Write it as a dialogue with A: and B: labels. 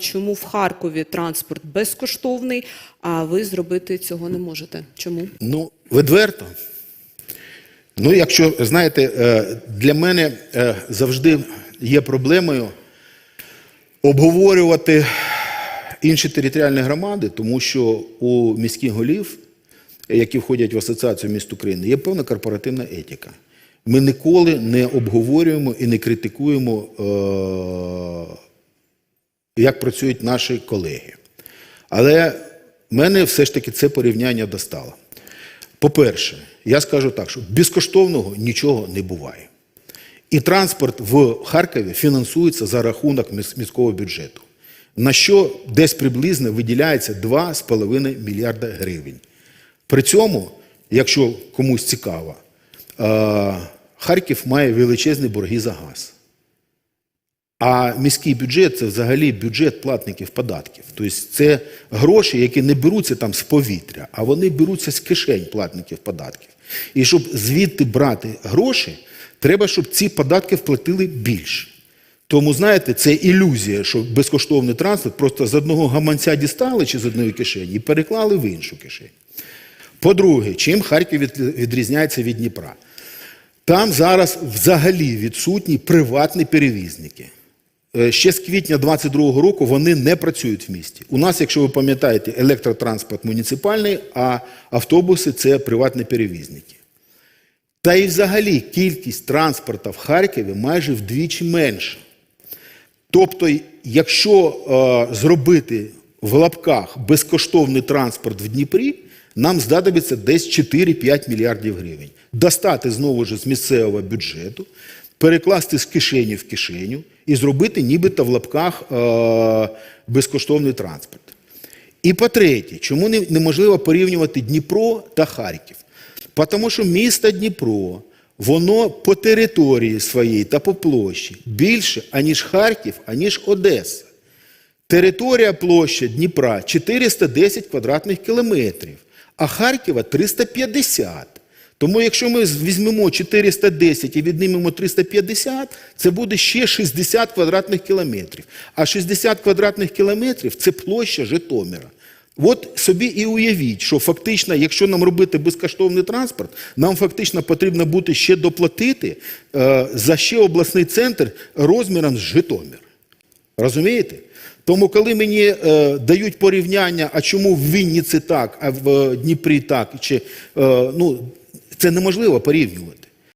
A: Чому в Харкові транспорт безкоштовний, а ви зробити цього не можете? Чому?
B: Ну, відверто. Ну, якщо, знаєте, е, для мене е, завжди є проблемою обговорювати інші територіальні громади, тому що у міських голів, які входять в Асоціацію міст України, є певна корпоративна етика. Ми ніколи не обговорюємо і не критикуємо, е, як працюють наші колеги. Але мене все ж таки це порівняння достало. По-перше, я скажу так, що безкоштовного нічого не буває. І транспорт в Харкові фінансується за рахунок міського бюджету, на що десь приблизно виділяється 2,5 мільярда гривень. При цьому, якщо комусь цікаво, е, Харків має величезні борги за газ. А міський бюджет це взагалі бюджет платників податків. Тобто це гроші, які не беруться там з повітря, а вони беруться з кишень платників податків. І щоб звідти брати гроші, треба, щоб ці податки вплатили більше. Тому, знаєте, це ілюзія, що безкоштовний транспорт просто з одного гаманця дістали чи з одної кишені і переклали в іншу кишень. По-друге, чим Харків відрізняється від Дніпра? Там зараз взагалі відсутні приватні перевізники. Е, Ще з квітня 22-го року вони не працюють в місті. У нас, якщо ви пам'ятаєте, електротранспорт муніципальний, а автобуси це приватні перевізники. Та і взагалі кількість транспорту в Харкові майже вдвічі менша. Тобто, якщо е, зробити в лапках безкоштовний транспорт в Дніпрі, нам знадобиться десь 4-5 мільярдів гривень. Достати знову ж з місцевого бюджету, перекласти з кишені в кишеню і зробити нібито в лапках е, безкоштовний транспорт. І по-третє, чому не- неможливо порівнювати Дніпро та Харків? Тому що місто Дніпро, воно по території своїй та по площі більше, аніж Харків, аніж Одеса. Територія площа Дніпра 410 квадратних кілометрів, а Харкова 350. Тому якщо ми візьмемо 410 і віднімемо 350, це буде ще 60 квадратних кілометрів. А 60 квадратних кілометрів це площа Житомира. От собі і уявіть, що фактично, якщо нам робити безкоштовний транспорт, нам фактично потрібно буде ще доплатити е, за ще обласний центр розміром з Житомир. Розумієте? Тому, коли мені е, дають порівняння, а чому в Вінниці так, а в е, Дніпрі так, чи, е, ну, це неможливо порівнювати.